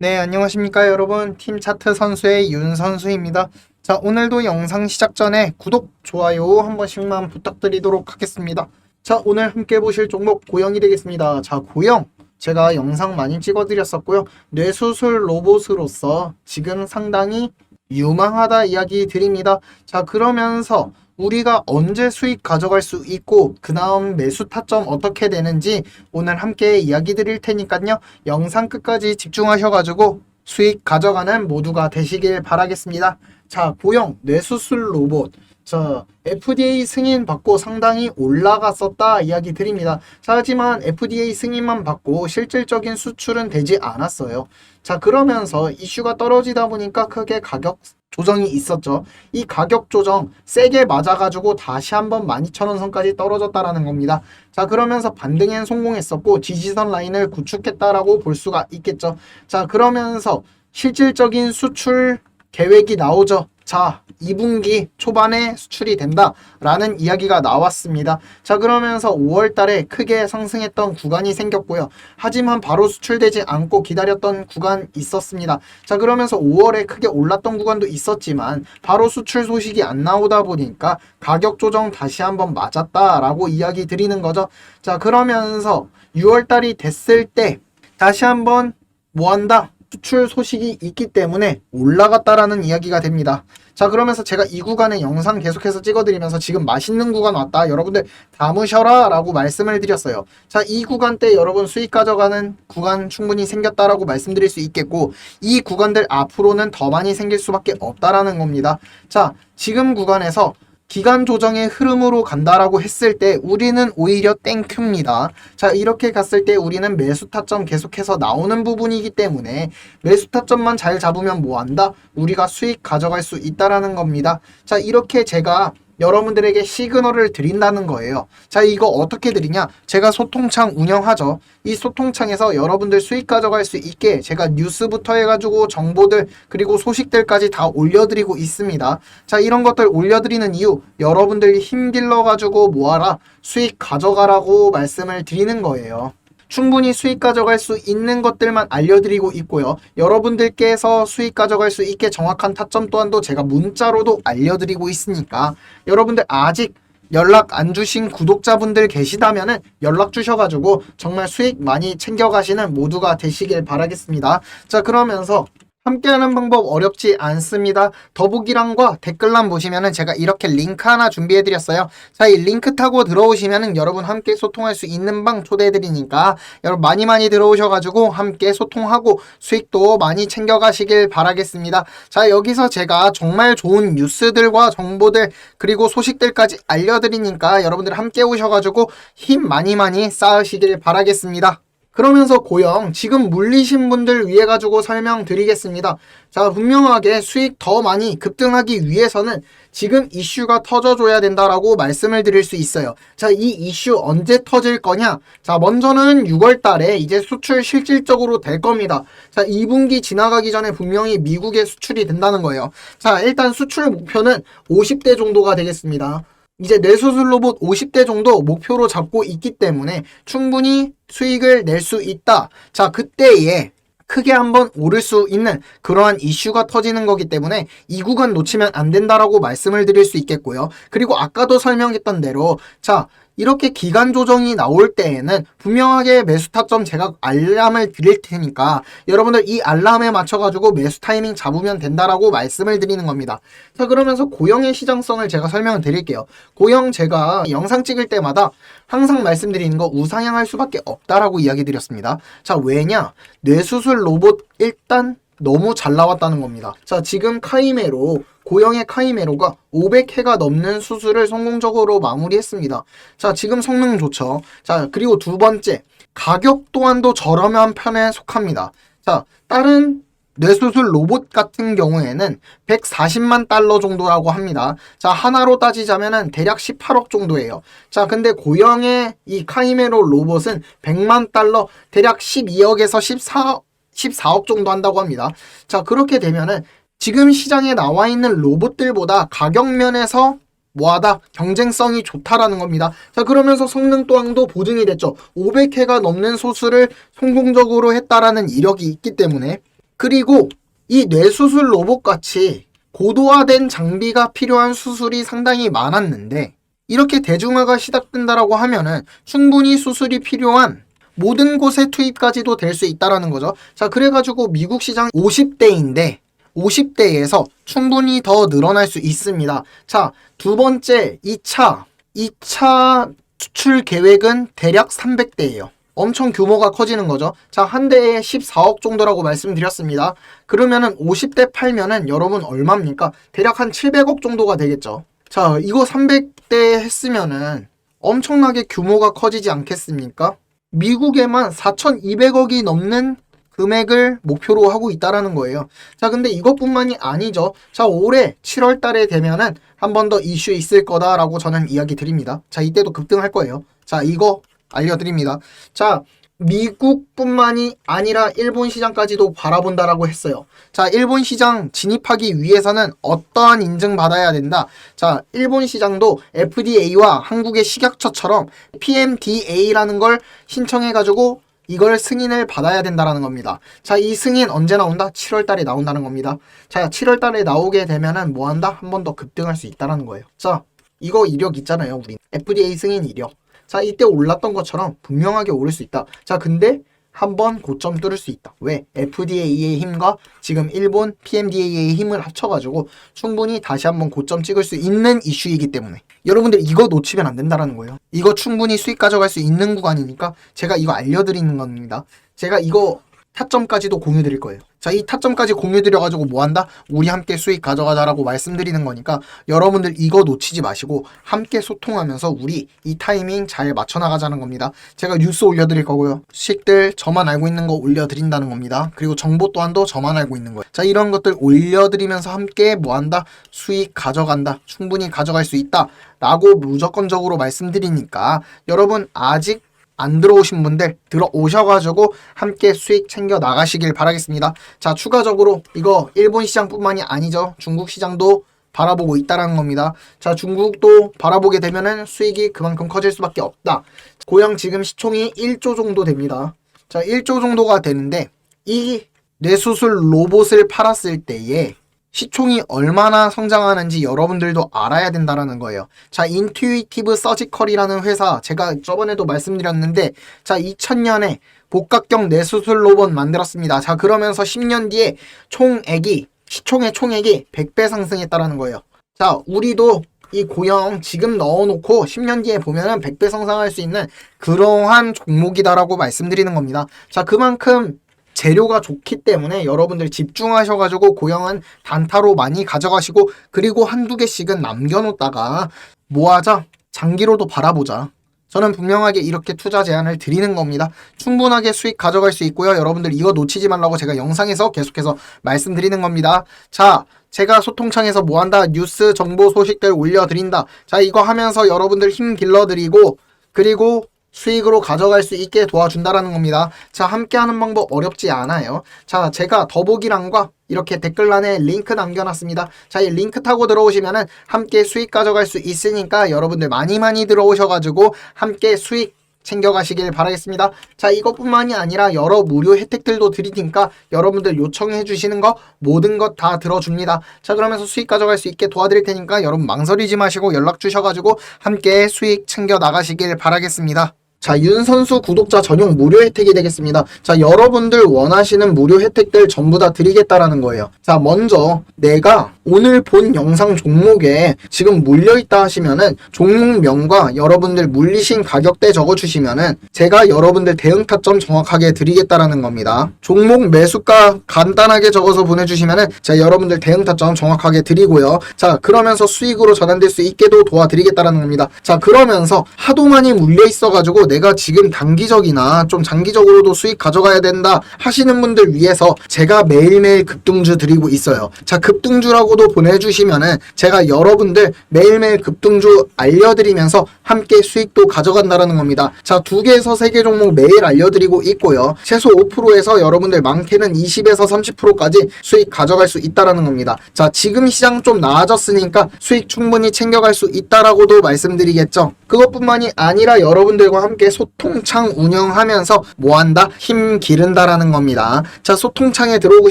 네, 안녕하십니까 여러분. 팀 차트 선수의 윤 선수입니다. 자, 오늘도 영상 시작 전에 구독, 좋아요 한 번씩만 부탁드리도록 하겠습니다. 자, 오늘 함께 보실 종목 고영이 되겠습니다. 자, 고영. 제가 영상 많이 찍어드렸었고요. 뇌수술 로봇으로서 지금 상당히 유망하다 이야기 드립니다. 자, 그러면서 우리가 언제 수익 가져갈 수 있고 그 다음 매수 타점 어떻게 되는지 오늘 함께 이야기 드릴 테니까요. 영상 끝까지 집중하셔가지고 수익 가져가는 모두가 되시길 바라겠습니다. 자, 고용 뇌수술 로봇. 자, FDA 승인 받고 상당히 올라갔었다 이야기 드립니다. 자, 하지만 FDA 승인만 받고 실질적인 수출은 되지 않았어요. 자, 그러면서 이슈가 떨어지다 보니까 크게 가격 조정이 있었죠. 이 가격 조정 세게 맞아가지고 다시 한번 12,000원 선까지 떨어졌다라는 겁니다. 자, 그러면서 반등엔 성공했었고 지지선 라인을 구축했다라고 볼 수가 있겠죠. 자, 그러면서 실질적인 수출 계획이 나오죠. 자, 2분기 초반에 수출이 된다라는 이야기가 나왔습니다. 자, 그러면서 5월 달에 크게 상승했던 구간이 생겼고요. 하지만 바로 수출되지 않고 기다렸던 구간 있었습니다. 자, 그러면서 5월에 크게 올랐던 구간도 있었지만 바로 수출 소식이 안 나오다 보니까 가격 조정 다시 한번 맞았다라고 이야기 드리는 거죠. 자, 그러면서 6월 달이 됐을 때 다시 한번 뭐 한다? 수출 소식이 있기 때문에 올라갔다라는 이야기가 됩니다. 자, 그러면서 제가 이 구간에 영상 계속해서 찍어드리면서 지금 맛있는 구간 왔다. 여러분들 담으셔라. 라고 말씀을 드렸어요. 자, 이 구간 때 여러분 수익 가져가는 구간 충분히 생겼다라고 말씀드릴 수 있겠고, 이 구간들 앞으로는 더 많이 생길 수밖에 없다라는 겁니다. 자, 지금 구간에서 기간 조정의 흐름으로 간다라고 했을 때 우리는 오히려 땡큐입니다. 자, 이렇게 갔을 때 우리는 매수 타점 계속해서 나오는 부분이기 때문에 매수 타점만 잘 잡으면 뭐 한다? 우리가 수익 가져갈 수 있다라는 겁니다. 자, 이렇게 제가 여러분들에게 시그널을 드린다는 거예요. 자, 이거 어떻게 드리냐? 제가 소통창 운영하죠. 이 소통창에서 여러분들 수익 가져갈 수 있게 제가 뉴스부터 해가지고 정보들 그리고 소식들까지 다 올려드리고 있습니다. 자, 이런 것들 올려드리는 이유 여러분들이 힘길러가지고 모아라 수익 가져가라고 말씀을 드리는 거예요. 충분히 수익 가져갈 수 있는 것들만 알려드리고 있고요. 여러분들께서 수익 가져갈 수 있게 정확한 타점 또한도 제가 문자로도 알려드리고 있으니까 여러분들 아직 연락 안 주신 구독자분들 계시다면은 연락 주셔가지고 정말 수익 많이 챙겨가시는 모두가 되시길 바라겠습니다. 자 그러면서 함께하는 방법 어렵지 않습니다. 더보기란과 댓글란 보시면은 제가 이렇게 링크 하나 준비해드렸어요. 자, 이 링크 타고 들어오시면은 여러분 함께 소통할 수 있는 방 초대해드리니까 여러분 많이 많이 들어오셔가지고 함께 소통하고 수익도 많이 챙겨가시길 바라겠습니다. 자, 여기서 제가 정말 좋은 뉴스들과 정보들 그리고 소식들까지 알려드리니까 여러분들 함께 오셔가지고 힘 많이 많이 쌓으시길 바라겠습니다. 그러면서 고영 지금 물리신 분들 위해 가지고 설명드리겠습니다. 자 분명하게 수익 더 많이 급등하기 위해서는 지금 이슈가 터져줘야 된다라고 말씀을 드릴 수 있어요. 자 이 이슈 언제 터질 거냐? 자 먼저는 6월 달에 이제 수출 실질적으로 될 겁니다. 자 2분기 지나가기 전에 분명히 미국에 수출이 된다는 거예요. 자 일단 수출 목표는 50대 정도가 되겠습니다. 이제 뇌수술 로봇 50대 정도 목표로 잡고 있기 때문에 충분히 수익을 낼 수 있다. 자, 그때에 크게 한번 오를 수 있는 그러한 이슈가 터지는 거기 때문에 이 구간 놓치면 안 된다라고 말씀을 드릴 수 있겠고요. 그리고 아까도 설명했던 대로 자, 이렇게 기간 조정이 나올 때에는 분명하게 매수 타점 제가 알람을 드릴 테니까 여러분들 이 알람에 맞춰가지고 매수 타이밍 잡으면 된다라고 말씀을 드리는 겁니다. 자 그러면서 고영의 시장성을 제가 설명을 드릴게요. 고영 제가 영상 찍을 때마다 항상 말씀드리는 거 우상향할 수밖에 없다라고 이야기 드렸습니다. 자 왜냐 뇌수술 로봇 일단 너무 잘 나왔다는 겁니다. 자 지금 카이메로 고영의 카이메로가 500회가 넘는 수술을 성공적으로 마무리했습니다. 자, 지금 성능 좋죠. 자, 그리고 두 번째, 가격 또한도 저렴한 편에 속합니다. 자, 다른 뇌수술 로봇 같은 경우에는 140만 달러 정도라고 합니다. 자, 하나로 따지자면은 대략 18억 정도예요. 자, 근데 고영의 이 카이메로 로봇은 100만 달러, 대략 12억에서 14억 14억 정도 한다고 합니다. 자, 그렇게 되면은 지금 시장에 나와 있는 로봇들보다 가격 면에서 뭐하다 경쟁성이 좋다라는 겁니다. 자 그러면서 성능 또한도 보증이 됐죠. 500회가 넘는 소수를 성공적으로 했다라는 이력이 있기 때문에 그리고 이 뇌수술 로봇 같이 고도화된 장비가 필요한 수술이 상당히 많았는데 이렇게 대중화가 시작된다라고 하면은 충분히 수술이 필요한 모든 곳에 투입까지도 될 수 있다라는 거죠. 자, 그래가지고 미국 시장 50대인데 50대에서 충분히 더 늘어날 수 있습니다. 자, 두 번째 2차 2차 수출 계획은 대략 300대예요. 엄청 규모가 커지는 거죠. 자, 한 대에 14억 정도라고 말씀드렸습니다. 그러면은 50대 팔면은 여러분 얼마입니까? 대략 한 700억 정도가 되겠죠. 자, 이거 300대 했으면은 엄청나게 규모가 커지지 않겠습니까? 미국에만 4,200억이 넘는 금액을 목표로 하고 있다라는 거예요. 자, 근데 이것뿐만이 아니죠. 자, 올해 7월 달에 되면은 한 번 더 이슈 있을 거다라고 저는 이야기 드립니다. 자, 이때도 급등할 거예요. 자, 이거 알려드립니다. 자, 미국뿐만이 아니라 일본 시장까지도 바라본다라고 했어요. 자, 일본 시장 진입하기 위해서는 어떠한 인증 받아야 된다. 자, 일본 시장도 FDA와 한국의 식약처처럼 PMDA라는 걸 신청해 가지고 이걸 승인을 받아야 된다라는 겁니다. 자, 이 승인 언제 나온다? 7월 달에 나온다는 겁니다. 자, 7월 달에 나오게 되면은 뭐 한다? 한 번 더 급등할 수 있다라는 거예요. 자, 이거 이력 있잖아요, 우리. FDA 승인 이력. 자, 이때 올랐던 것처럼 분명하게 오를 수 있다. 자, 근데 한번 고점 뚫을 수 있다. 왜? FDA의 힘과 지금 일본 PMDA의 힘을 합쳐가지고 충분히 다시 한번 고점 찍을 수 있는 이슈이기 때문에 여러분들 이거 놓치면 안 된다라는 거예요. 이거 충분히 수익 가져갈 수 있는 구간이니까 제가 이거 알려드리는 겁니다. 제가 이거 타점까지도 공유 드릴 거예요. 자, 이 타점까지 공유 드려가지고 뭐 한다? 우리 함께 수익 가져가자라고 말씀드리는 거니까 여러분들 이거 놓치지 마시고 함께 소통하면서 우리 이 타이밍 잘 맞춰 나가자는 겁니다. 제가 뉴스 올려드릴 거고요. 수익들 저만 알고 있는 거 올려드린다는 겁니다. 그리고 정보 또한도 저만 알고 있는 거예요. 자, 이런 것들 올려드리면서 함께 뭐 한다? 수익 가져간다. 충분히 가져갈 수 있다. 라고 무조건적으로 말씀드리니까 여러분 아직 안 들어오신 분들 들어오셔가지고 함께 수익 챙겨 나가시길 바라겠습니다. 자, 추가적으로 이거 일본 시장뿐만이 아니죠. 중국 시장도 바라보고 있다라는 겁니다. 자, 중국도 바라보게 되면은 수익이 그만큼 커질 수밖에 없다. 고양 지금 시총이 1조 정도 됩니다. 자, 1조 정도가 되는데 이 뇌수술 로봇을 팔았을 때에 시총이 얼마나 성장하는지 여러분들도 알아야 된다라는 거예요. 자, 인투이티브 서지컬이라는 회사 제가 저번에도 말씀드렸는데 자, 2000년에 복각경 뇌수술 로봇 만들었습니다. 자, 그러면서 10년 뒤에 총액이 시총의 총액이 100배 상승했다라는 거예요. 자, 우리도 이 고형 지금 넣어놓고 10년 뒤에 보면은 100배 성장할 수 있는 그러한 종목이다라고 말씀드리는 겁니다. 자, 그만큼 재료가 좋기 때문에 여러분들 집중하셔가지고 고형은 단타로 많이 가져가시고 그리고 한두 개씩은 남겨놓다가 모아자 장기로도 바라보자. 저는 분명하게 이렇게 투자 제안을 드리는 겁니다. 충분하게 수익 가져갈 수 있고요. 여러분들 이거 놓치지 말라고 제가 영상에서 계속해서 말씀드리는 겁니다. 자, 제가 소통창에서 뭐 한다? 뉴스 정보 소식들 올려드린다. 자, 이거 하면서 여러분들 힘 길러드리고 그리고 수익으로 가져갈 수 있게 도와준다라는 겁니다. 자, 함께하는 방법 어렵지 않아요. 자, 제가 더보기란과 이렇게 댓글란에 링크 남겨놨습니다. 자, 이 링크 타고 들어오시면은 함께 수익 가져갈 수 있으니까 여러분들 많이 많이 들어오셔가지고 함께 수익 챙겨가시길 바라겠습니다. 자, 이것뿐만이 아니라 여러 무료 혜택들도 드리니까 여러분들 요청해 주시는 거 모든 것 다 들어줍니다. 자, 그러면서 수익 가져갈 수 있게 도와드릴 테니까 여러분 망설이지 마시고 연락 주셔가지고 함께 수익 챙겨 나가시길 바라겠습니다. 자, 윤 선수 구독자 전용 무료 혜택이 되겠습니다. 자, 여러분들 원하시는 무료 혜택들 전부 다 드리겠다라는 거예요. 자, 먼저 내가 오늘 본 영상 종목에 지금 물려있다 하시면은 종목명과 여러분들 물리신 가격대 적어주시면은 제가 여러분들 대응 타점 정확하게 드리겠다라는 겁니다. 종목 매수가 간단하게 적어서 보내주시면은 제가 여러분들 대응 타점 정확하게 드리고요. 자, 그러면서 수익으로 전환될 수 있게도 도와드리겠다라는 겁니다. 자, 그러면서 하도 많이 물려있어가지고 내가 지금 단기적이나 좀 장기적으로도 수익 가져가야 된다 하시는 분들 위해서 제가 매일매일 급등주 드리고 있어요. 자, 급등주라고도 보내주시면은 제가 여러분들 매일매일 급등주 알려드리면서 함께 수익도 가져간다라는 겁니다. 자, 두 개에서 세 개 종목 매일 알려드리고 있고요. 최소 5%에서 여러분들 많게는 20에서 30%까지 수익 가져갈 수 있다라는 겁니다. 자, 지금 시장 좀 나아졌으니까 수익 충분히 챙겨갈 수 있다라고도 말씀드리겠죠. 그것뿐만이 아니라 여러분들과 함께 소통창 운영하면서 뭐한다? 힘 기른다라는 겁니다. 자, 소통창에 들어오고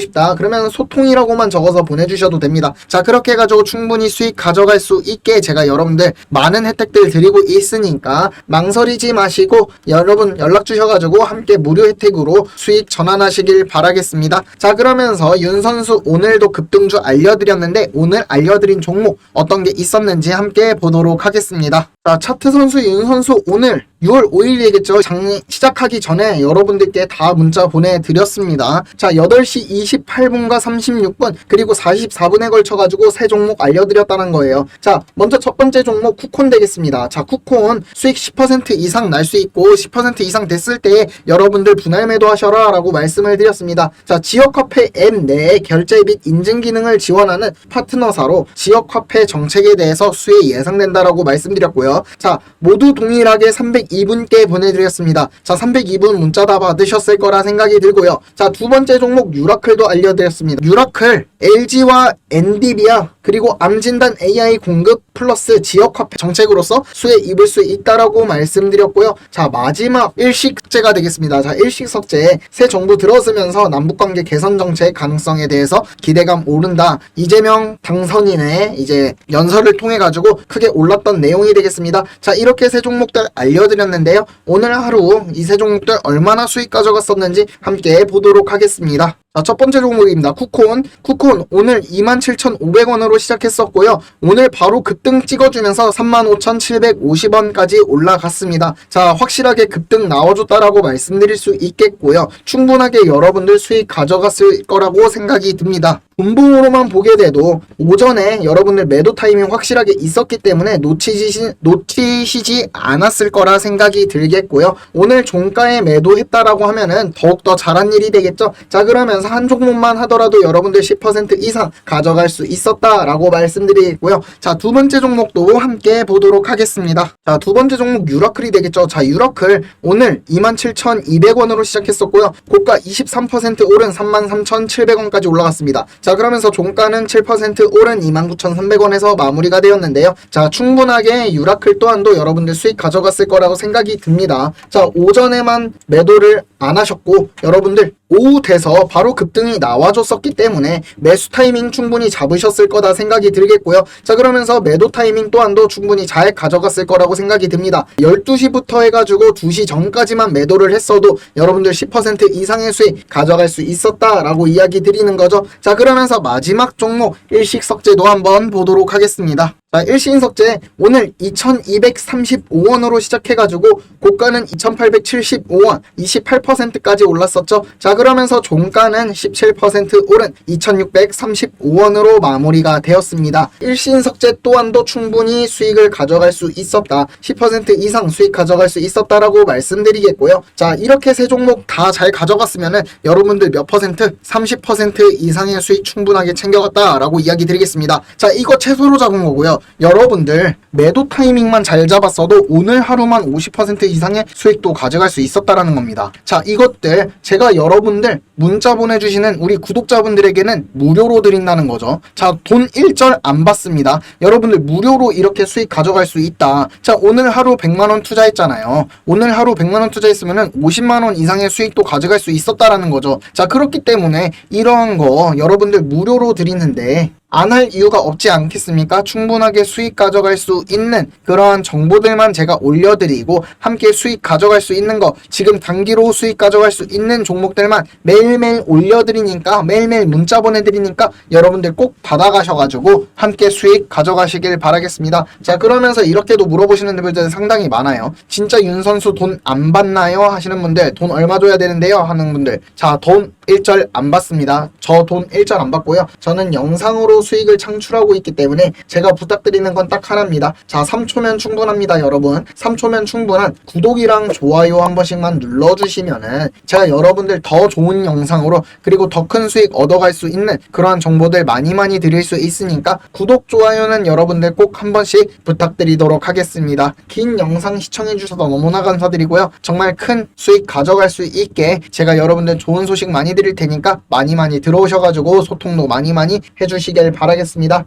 싶다. 그러면 소통이라고만 적어서 보내주셔도 됩니다. 자, 그렇게 해가지고 충분히 수익 가져갈 수 있게 제가 여러분들 많은 혜택들 드리고 있으니까 망설이지 마시고 여러분 연락 주셔가지고 함께 무료 혜택으로 수익 전환하시길 바라겠습니다. 자, 그러면서 윤 선수 오늘도 급등주 알려드렸는데 오늘 알려드린 종목 어떤 게 있었는지 함께 보도록 하겠습니다. 자, 차트 선수 윤 선수 오늘 6월 5일이겠죠. 장 시작하기 전에 여러분들께 다 문자 보내드렸습니다. 자, 8시 28분과 36분 그리고 44분에 걸쳐가지고 세 종목 알려드렸다는 거예요. 자, 먼저 첫 번째 종목 쿠콘 되겠습니다. 자, 쿠콘 수익 10% 이상 날 수 있고 10% 이상 됐을 때 여러분들 분할 매도하셔라 라고 말씀을 드렸습니다. 자, 지역화폐 앱 내에 결제 및 인증 기능을 지원하는 파트너사로 지역화폐 정책에 대해서 수혜 예상된다라고 말씀드렸고요. 자, 모두 동일하게 302분께 보내드렸습니다. 자, 302분 문자 다 받으셨을 거라 생각이 들고요. 자, 두 번째 종목 유라클도 알려드렸습니다. 유라클, LG와 엔디비아, 그리고 암진단 AI 공급 플러스 지역화폐 정책으로서 수혜 입을 수 있다라고 말씀드렸고요. 자, 마지막 일식 석제가 되겠습니다. 자, 일식 석제 새 정부 들어서면서 남북관계 개선 정책 가능성에 대해서 기대감 오른다. 이재명 당선인의 이제 연설을 통해 가지고 크게 올랐던 내용이 되겠습니다. 자, 이렇게 세 종목들 알려드렸는데요. 오늘 하루 이 세 종목들 얼마나 수익 가져갔었는지 함께 보도록 하겠습니다. 자, 첫 번째 종목입니다. 쿠콘. 쿠콘 오늘 27,500원으로 시작했었고요. 오늘 바로 급등 찍어주면서 35,750원까지 올라갔습니다. 자, 확실하게 급등 나와줬다라고 말씀드릴 수 있겠고요. 충분하게 여러분들 수익 가져갔을 거라고 생각이 듭니다. 분봉으로만 보게 돼도 오전에 여러분들 매도 타이밍 확실하게 있었기 때문에 놓치시, 놓치시지 않았을 거라 생각이 들겠고요. 오늘 종가에 매도했다라고 하면은 더욱더 잘한 일이 되겠죠. 자, 그러면 서 한 종목만 하더라도 여러분들 10% 이상 가져갈 수 있었다라고 말씀드리겠고요. 자, 두 번째 종목도 함께 보도록 하겠습니다. 자, 두 번째 종목 유러클이 되겠죠. 자, 유러클 오늘 27,200원으로 시작했었고요. 고가 23% 오른 33,700원까지 올라갔습니다. 자, 그러면서 종가는 7% 오른 29,300원에서 마무리가 되었는데요. 자, 충분하게 유라클 또한도 여러분들 수익 가져갔을 거라고 생각이 듭니다. 자, 오전에만 매도를 안 하셨고 여러분들 오후 돼서 바로 급등이 나와줬었기 때문에 매수 타이밍 충분히 잡으셨을 거다 생각이 들겠고요. 자 그러면서 매도 타이밍 또한도 충분히 잘 가져갔을 거라고 생각이 듭니다. 12시부터 해가지고 2시 전까지만 매도를 했어도 여러분들 10% 이상의 수익 가져갈 수 있었다라고 이야기 드리는 거죠. 자 그러면서 마지막 종목 일식석제도 한번 보도록 하겠습니다. 자, 일신석제 오늘 2235원으로 시작해가지고 고가는 2875원 28%까지 올랐었죠. 자 그러면서 종가는 17% 오른 2635원으로 마무리가 되었습니다. 일신석제 또한도 충분히 수익을 가져갈 수 있었다. 10% 이상 수익 가져갈 수 있었다라고 말씀드리겠고요. 자 이렇게 세 종목 다 잘 가져갔으면은 여러분들 몇 퍼센트? 30% 이상의 수익 충분하게 챙겨갔다라고 이야기 드리겠습니다. 자 이거 최소로 잡은 거고요. 여러분들 매도 타이밍만 잘 잡았어도 오늘 하루만 50% 이상의 수익도 가져갈 수 있었다라는 겁니다. 자, 이것들 제가 여러분들 문자 보내주시는 우리 구독자분들에게는 무료로 드린다는 거죠. 자, 돈 일절 안 받습니다. 여러분들 무료로 이렇게 수익 가져갈 수 있다. 자, 오늘 하루 100만원 투자했잖아요. 오늘 하루 100만원 투자했으면은 50만원 이상의 수익도 가져갈 수 있었다라는 거죠. 자, 그렇기 때문에 이러한 거 여러분들 무료로 드리는데 안 할 이유가 없지 않겠습니까? 충분하게 수익 가져갈 수 있는 그러한 정보들만 제가 올려드리고 함께 수익 가져갈 수 있는 거 지금 단기로 수익 가져갈 수 있는 종목들만 매일매일 올려드리니까 매일매일 문자 보내드리니까 여러분들 꼭 받아가셔가지고 함께 수익 가져가시길 바라겠습니다. 자 그러면서 이렇게도 물어보시는 분들 상당히 많아요. 진짜 윤 선수 돈 안 받나요? 하시는 분들 돈 얼마 줘야 되는데요? 하는 분들 자돈 일절 안 받습니다. 저돈 일절 안 받고요. 저는 영상으로 수익을 창출하고 있기 때문에 제가 부탁드리는 건 딱 하나입니다. 자, 3초면 충분합니다, 여러분. 3초면 충분한 구독이랑 좋아요 한 번씩만 눌러주시면은 제가 여러분들 더 좋은 영상으로 그리고 더 큰 수익 얻어갈 수 있는 그러한 정보들 많이 많이 드릴 수 있으니까 구독, 좋아요는 여러분들 꼭 한 번씩 부탁드리도록 하겠습니다. 긴 영상 시청해주셔서 너무나 감사드리고요. 정말 큰 수익 가져갈 수 있게 제가 여러분들 좋은 소식 많이 드릴 테니까 많이 많이 들어오셔가지고 소통도 많이 많이 해주시 길 바라겠습니다.